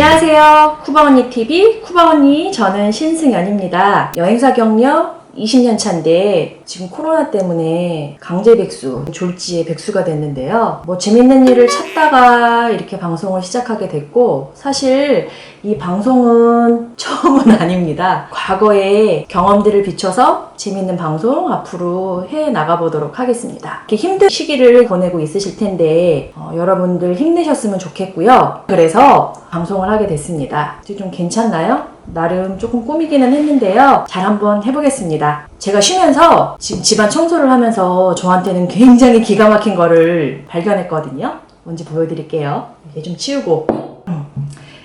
안녕하세요. 쿠바언니 TV 쿠바언니 저는 신승연입니다. 여행사 경력 20년 차인데 지금 코로나 때문에 강제 백수, 졸지에 백수가 됐는데요. 뭐 재밌는 일을 찾다가 이렇게 방송을 시작하게 됐고 사실 이 방송은 처음은 아닙니다. 과거의 경험들을 비춰서 재밌는 방송 앞으로 해 나가보도록 하겠습니다. 이렇게 힘든 시기를 보내고 있으실 텐데 어, 여러분들 힘내셨으면 좋겠고요. 그래서 방송을 하게 됐습니다. 좀 괜찮나요? 나름 조금 꾸미기는 했는데요. 잘 한번 해보겠습니다. 제가 쉬면서 지금 집안 청소를 하면서 저한테는 굉장히 기가 막힌 거를 발견했거든요. 뭔지 보여드릴게요. 이게 좀 치우고. 음,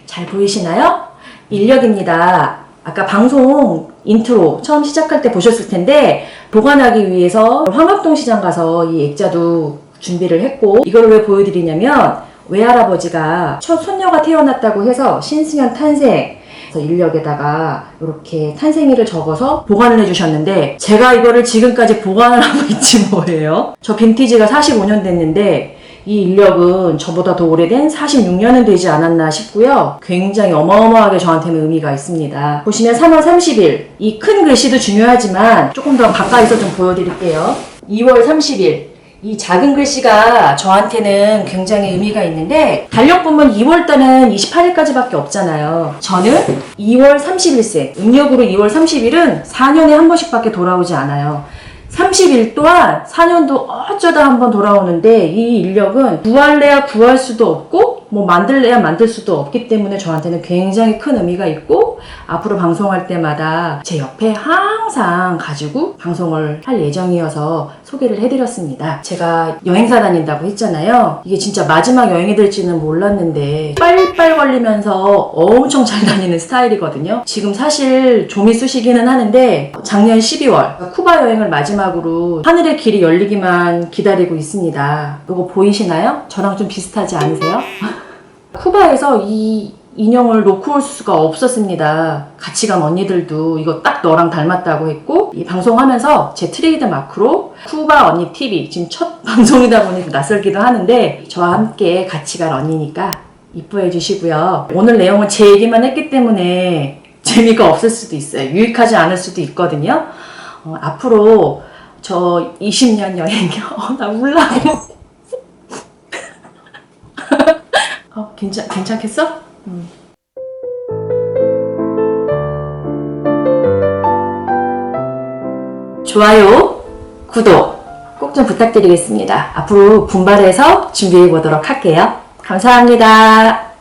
잘 보이시나요? 인력입니다. 아까 방송 인트로 처음 시작할 때 보셨을 텐데 보관하기 위해서 황합동 시장 가서 이 액자도 준비를 했고 이걸 왜 보여드리냐면 외할아버지가 첫 손녀가 태어났다고 해서 신승연 탄생 인력에다가 이렇게 탄생일을 적어서 보관을 해주셨는데 제가 이거를 지금까지 보관을 하고 있지 뭐예요. 저 빈티지가 45년 됐는데 이 인력은 저보다 더 오래된 46년은 되지 않았나 싶고요. 굉장히 어마어마하게 저한테는 의미가 있습니다. 보시면 3월 30일 이 큰 글씨도 중요하지만 조금 더 가까이서 좀 보여드릴게요. 2월 30일 이 작은 글씨가 저한테는 굉장히 의미가 있는데 달력보면 2월달은 28일까지밖에 없잖아요. 저는 2월 30일생 음력으로 2월 30일은 4년에 한 번씩밖에 돌아오지 않아요. 30일 또한 4년도 어쩌다 한 번 돌아오는데 이 인력은 구할래야 구할 수도 없고 뭐 만들래야 만들 수도 없기 때문에 저한테는 굉장히 큰 의미가 있고 앞으로 방송할 때마다 제 옆에 항상 가지고 방송을 할 예정이어서 소개를 해드렸습니다. 제가 여행사 다닌다고 했잖아요. 이게 진짜 마지막 여행이 될지는 몰랐는데 빨빨 걸리면서 엄청 잘 다니는 스타일이거든요. 지금 사실 좀이 쑤시기는 하는데 작년 12월 쿠바 여행을 마지막으로 하늘의 길이 열리기만 기다리고 있습니다. 이거 보이시나요? 저랑 좀 비슷하지 않으세요? 쿠바에서 이 인형을 놓고 올 수가 없었습니다. 같이 간 언니들도 이거 딱 너랑 닮았다고 했고 이 방송하면서 제 트레이드 마크로 쿠바 언니 TV 지금 첫 방송이다 보니 낯설기도 하는데 저와 함께 같이 갈 언니니까 이뻐해 주시고요. 오늘 내용은 제 얘기만 했기 때문에 재미가 없을 수도 있어요. 유익하지 않을 수도 있거든요. 어, 앞으로 저 20년 여행이요. 어, 나 울라고. 어, 괜찮, 괜찮겠어? 음. 좋아요, 구독 꼭 좀 부탁드리겠습니다. 앞으로 분발해서 준비해 보도록 할게요. 감사합니다.